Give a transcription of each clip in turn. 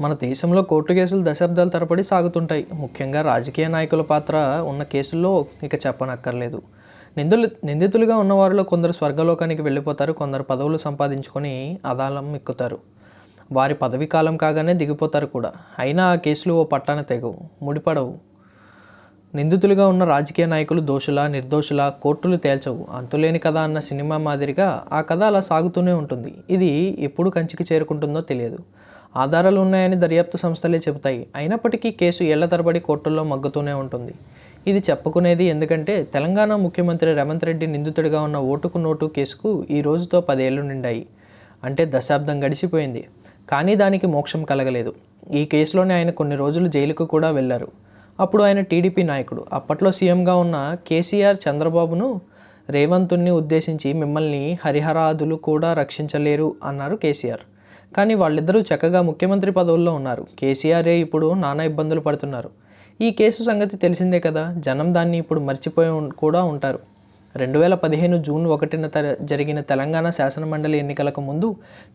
మన దేశంలో కోర్టు కేసులు దశాబ్దాల తరబడి సాగుతుంటాయి. ముఖ్యంగా రాజకీయ నాయకుల పాత్ర ఉన్న కేసుల్లో ఇక చెప్పనక్కర్లేదు. నిందులు నిందితులుగా ఉన్న వారిలో కొందరు స్వర్గలోకానికి వెళ్ళిపోతారు కొందరు పదవులు సంపాదించుకొని అదాలం ఎక్కుతారు వారి పదవి కాలం కాగానే దిగిపోతారు కూడా. అయినా ఆ కేసులు ఓ పట్టాన తెగవు ముడిపడవు. నిందితులుగా ఉన్న రాజకీయ నాయకులు దోషుల నిర్దోషుల కోర్టులు తేల్చవు. అంతులేని కథ అన్న సినిమా మాదిరిగా ఆ కథ అలా సాగుతూనే ఉంటుంది. ఇది ఎప్పుడు కంచికి చేరుకుంటుందో తెలియదు. ఆధారాలు ఉన్నాయని దర్యాప్తు సంస్థలే చెబుతాయి. అయినప్పటికీ కేసు ఏళ్ళ తరబడి కోర్టుల్లో మగ్గుతూనే ఉంటుంది. ఇది చెప్పుకునేది ఎందుకంటే తెలంగాణ ముఖ్యమంత్రి రేవంత్ రెడ్డి నిందితుడిగా ఉన్న ఓటుకు నోటు కేసుకు ఈ రోజుతో పదేళ్ళు నిండాయి. అంటే దశాబ్దం గడిచిపోయింది. కానీ దానికి మోక్షం కలగలేదు. ఈ కేసులోనే ఆయన కొన్ని రోజులు జైలుకు కూడా వెళ్ళారు. అప్పుడు ఆయన టీడీపీ నాయకుడు. అప్పట్లో సీఎంగా ఉన్న కేసీఆర్ చంద్రబాబును రేవంతుణ్ణి ఉద్దేశించి మిమ్మల్ని హరిహరాదులు కూడా రక్షించలేరు అన్నారు కేసీఆర్. కానీ వాళ్ళిద్దరూ చక్కగా ముఖ్యమంత్రి పదవుల్లో ఉన్నారు. కేసీఆరే ఇప్పుడు నానా ఇబ్బందులు పడుతున్నారు. ఈ కేసు సంగతి తెలిసిందే కదా జనం దాన్ని ఇప్పుడు మర్చిపోయి కూడా ఉంటారు. రెండు వేల పదిహేను జూన్ ఒకటిన తర జరిగిన తెలంగాణ శాసనమండలి ఎన్నికలకు ముందు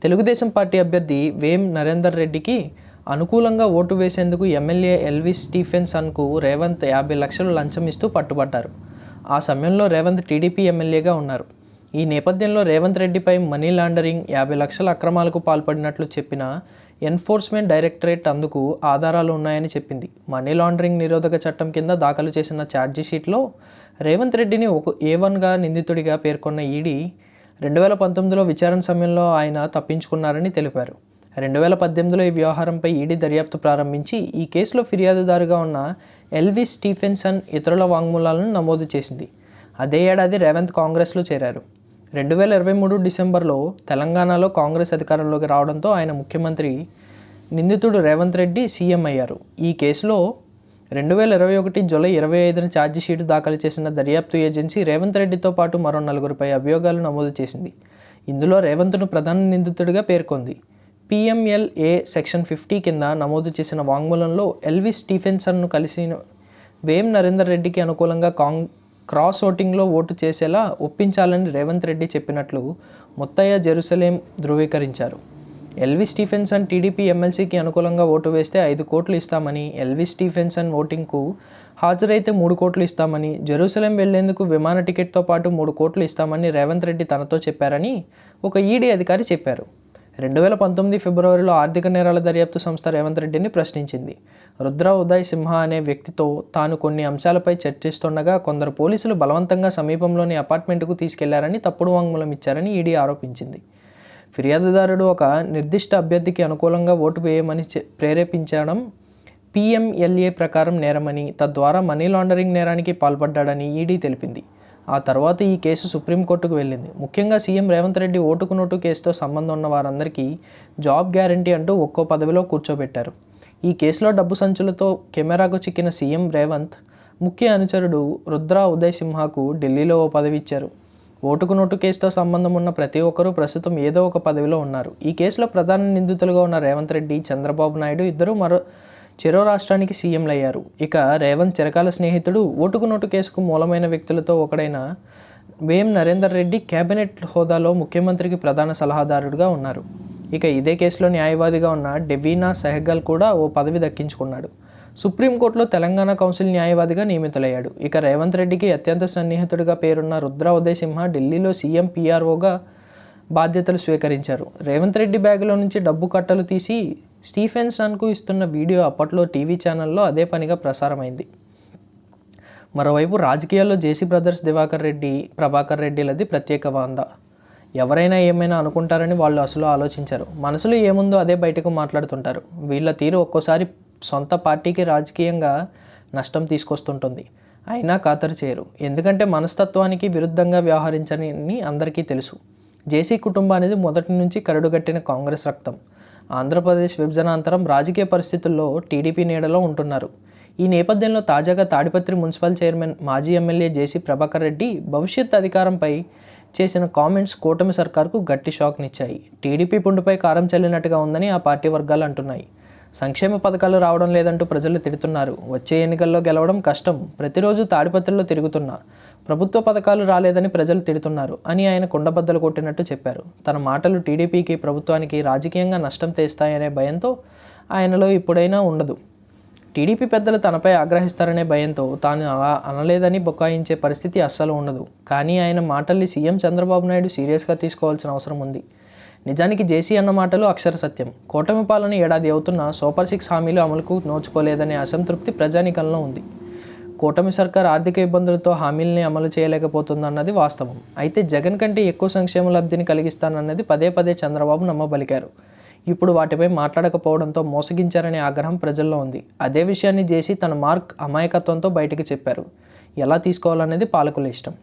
తెలుగుదేశం పార్టీ అభ్యర్థి వేం నరేందర్ రెడ్డికి అనుకూలంగా ఓటు వేసేందుకు ఎమ్మెల్యే ఎల్విస్ స్టీఫెన్సన్కు రేవంత్ యాభై లక్షలు లంచం ఇస్తూ పట్టుబడ్డారు ఆ సమయంలో రేవంత్ టీడీపీ ఎమ్మెల్యేగా ఉన్నారు. ఈ నేపథ్యంలో రేవంత్ రెడ్డిపై మనీ లాండరింగ్ యాభై లక్షల అక్రమాలకు పాల్పడినట్లు చెప్పిన ఎన్ఫోర్స్మెంట్ డైరెక్టరేట్ అందుకు ఆధారాలు ఉన్నాయని చెప్పింది. మనీ లాండరింగ్ నిరోధక చట్టం కింద దాఖలు చేసిన ఛార్జీషీట్లో రేవంత్ రెడ్డిని ఒక ఏ వన్గా నిందితుడిగా పేర్కొన్న ఈడీ రెండు వేల పంతొమ్మిదిలో విచారణ సమయంలో ఆయన తప్పించుకున్నారని తెలిపారు. రెండు వేల పద్దెనిమిదిలో ఈ వ్యవహారంపై ఈడీ దర్యాప్తు ప్రారంభించి ఈ కేసులో ఫిర్యాదుదారుగా ఉన్న ఎల్వి స్టీఫెన్సన్ ఇతరుల వాంగ్మూలాలను నమోదు చేసింది. అదే ఏడాది రేవంత్ కాంగ్రెస్లో చేరారు. రెండు వేల ఇరవై మూడు డిసెంబర్లో తెలంగాణలో కాంగ్రెస్ అధికారంలోకి రావడంతో ఆయన ముఖ్యమంత్రి నిందితుడు రేవంత్ రెడ్డి సీఎం అయ్యారు. ఈ కేసులో రెండు వేల ఇరవై ఒకటి జూలై ఇరవై ఐదున ఛార్జిషీటు దాఖలు చేసిన దర్యాప్తు ఏజెన్సీ రేవంత్ రెడ్డితో పాటు మరో నలుగురిపై అభియోగాలు నమోదు చేసింది. ఇందులో రేవంత్ను ప్రధాన నిందితుడిగా పేర్కొంది. పిఎంఎల్ఏ సెక్షన్ ఫిఫ్టీ కింద నమోదు చేసిన వాంగ్మూలంలో ఎల్వి స్టీఫెన్సన్ను కలిసిన వేం నరేందర్ రెడ్డికి అనుకూలంగా కాంగ్ క్రాస్ ఓటింగ్లో ఓటు చేసేలా ఒప్పించాలని రేవంత్ రెడ్డి చెప్పినట్లు ముత్తయ్య జెరూసలేం ధృవీకరించారు. ఎల్వి స్టీఫెన్సన్ టీడీపీ ఎమ్మెల్సీకి అనుకూలంగా ఓటు వేస్తే ఐదు కోట్లు ఇస్తామని ఎల్వి స్టీఫెన్సన్ ఓటింగ్కు హాజరైతే మూడు కోట్లు ఇస్తామని జెరూసలేం వెళ్ళేందుకు విమాన టికెట్తో పాటు మూడు కోట్లు ఇస్తామని రేవంత్ రెడ్డి తనతో చెప్పారని ఒక ఈడీ అధికారి చెప్పారు. రెండు వేల పంతొమ్మిది ఫిబ్రవరిలో ఆర్థిక నేరాల దర్యాప్తు సంస్థ రేవంత్ రెడ్డిని ప్రశ్నించింది. రుద్ర ఉదయ్ సింహ అనే వ్యక్తితో తాను కొన్ని అంశాలపై చర్చిస్తుండగా కొందరు పోలీసులు బలవంతంగా సమీపంలోని అపార్ట్మెంట్కు తీసుకెళ్ళారని తప్పుడు వాంగ్మూలం ఇచ్చారని ఈడీ ఆరోపించింది. ఫిర్యాదుదారుడు ఒక నిర్దిష్ట అభ్యర్థికి అనుకూలంగా ఓటు వేయమని చె- ప్రేరేపించడం పిఎంఎల్ఏ ప్రకారం నేరమని తద్వారా మనీ లాండరింగ్ నేరానికి పాల్పడ్డాడని ఈడీ తెలిపింది. ఆ తర్వాత ఈ కేసు సుప్రీంకోర్టుకు వెళ్ళింది. ముఖ్యంగా సీఎం రేవంత్ రెడ్డి ఓటుకు నోటు కేసుతో సంబంధం ఉన్న వారందరికీ జాబ్ గ్యారంటీ అంటూ ఒక్కో పదవిలో కూర్చోబెట్టారు. ఈ కేసులో డబ్బు సంచులతో కెమెరాకు చిక్కిన సీఎం రేవంత్ ముఖ్య అనుచరుడు రుద్ర ఉదయ్ సింహాకు ఢిల్లీలో ఓ పదవి ఇచ్చారు ఓటుకు నోటు కేసుతో సంబంధం ఉన్న ప్రతి ఒక్కరూ ప్రస్తుతం ఏదో ఒక పదవిలో ఉన్నారు. ఈ కేసులో ప్రధాన నిందితులుగా ఉన్న రేవంత్ రెడ్డి చంద్రబాబు నాయుడు ఇద్దరు మరో చెరో రాష్ట్రానికి సీఎంలు అయ్యారు ఇక రేవంత్ చిరకాల స్నేహితుడు ఓటుకు నోటు కేసుకు మూలమైన వ్యక్తులతో ఒకడైన వేం నరేందర్ రెడ్డి కేబినెట్ హోదాలో ముఖ్యమంత్రికి ప్రధాన సలహాదారుడుగా ఉన్నారు. ఇక ఇదే కేసులో న్యాయవాదిగా ఉన్న డెవీనా సెహగల్ కూడా ఓ పదవి దక్కించుకున్నాడు. సుప్రీంకోర్టులో తెలంగాణ కౌన్సిల్ న్యాయవాదిగా నియమితులయ్యాడు. ఇక రేవంత్ రెడ్డికి అత్యంత సన్నిహితుడిగా పేరున్న రుద్ర ఉదయసింహ ఢిల్లీలో సీఎం పీఆర్ఓగా బాధ్యతలు స్వీకరించారు. రేవంత్ రెడ్డి బ్యాగులో నుంచి డబ్బు కట్టలు తీసి స్టీఫెన్సన్కు ఇస్తున్న వీడియో అప్పట్లో టీవీ ఛానల్లో అదే పనిగా ప్రసారమైంది. మరోవైపు రాజకీయాల్లో జేసీ బ్రదర్స్ దివాకర్ రెడ్డి ప్రభాకర్ రెడ్డిలది ప్రత్యేక వాందా. ఎవరైనా ఏమైనా అనుకుంటారని వాళ్ళు అసలు ఆలోచించారు. మనసులో ఏముందో అదే బయటకు మాట్లాడుతుంటారు. వీళ్ళ తీరు ఒక్కోసారి సొంత పార్టీకి రాజకీయంగా నష్టం తీసుకొస్తుంటుంది. అయినా ఖాతరు చేయరు. ఎందుకంటే మనస్తత్వానికి విరుద్ధంగా వ్యవహరించని అందరికీ తెలుసు. జేసీ కుటుంబం అనేది మొదటి నుంచి కరడుగట్టిన కాంగ్రెస్ రక్తం. ఆంధ్రప్రదేశ్ విభజనాంతరం రాజకీయ పరిస్థితుల్లో టీడీపీ నీడలో ఉంటున్నారు. ఈ నేపథ్యంలో తాజాగా తాడిపత్రి మున్సిపల్ చైర్మన్ మాజీ ఎమ్మెల్యే జేసీ ప్రభాకర్ రెడ్డి భవిష్యత్ అధికారంపై చేసిన కామెంట్స్ కూటమి సర్కార్కు గట్టి షాక్నిచ్చాయి. టీడీపీ పుండుపై కారం చల్లినట్టుగా ఉందని ఆ పార్టీ వర్గాలు అంటున్నాయి. సంక్షేమ పథకాలు రావడం లేదంటూ ప్రజలు తిడుతున్నారు. వచ్చే ఎన్నికల్లో గెలవడం కష్టం. ప్రతిరోజు తాడిపత్రిలో తిరుగుతున్నా. ప్రభుత్వ పథకాలు రాలేదని ప్రజలు తిడుతున్నారు అని ఆయన కుండబద్దలు కొట్టినట్టు చెప్పారు. తన మాటలు టీడీపీకి ప్రభుత్వానికి రాజకీయంగా నష్టం తెస్తాయనే భయంతో ఆయనలో ఇప్పుడైనా ఉండదు. టీడీపీ పెద్దలు తనపై ఆగ్రహిస్తారనే భయంతో తాను అలా అనలేదని బొకాయించే పరిస్థితి అస్సలు ఉండదు. కానీ ఆయన మాటల్ని సీఎం చంద్రబాబు నాయుడు సీరియస్గా తీసుకోవాల్సిన అవసరం ఉంది. నిజానికి జేసీ అన్న మాటలు అక్షర సత్యం. కూటమి పాలన ఏడాది అవుతున్నా సూపర్ సిక్స్ హామీలు అమలుకు నోచుకోలేదనే అసంతృప్తి ప్రజానికంలో ఉంది. కూటమి సర్కార్ ఆర్థిక ఇబ్బందులతో హామీల్ని అమలు చేయలేకపోతుందన్నది వాస్తవం. అయితే జగన్ కంటే ఎక్కువ సంక్షేమ లబ్ధిని కలిగిస్తానన్నది పదే పదే చంద్రబాబు నమ్మబలికారు. ఇప్పుడు వాటిపై మాట్లాడకపోవడంతో మోసగించారనే ఆగ్రహం ప్రజల్లో ఉంది. అదే విషయాన్ని చేసి తన మార్క్ అమాయకత్వంతో బయటికి చెప్పారు. ఎలా తీసుకోవాలనేది పాలకుల ఇష్టం.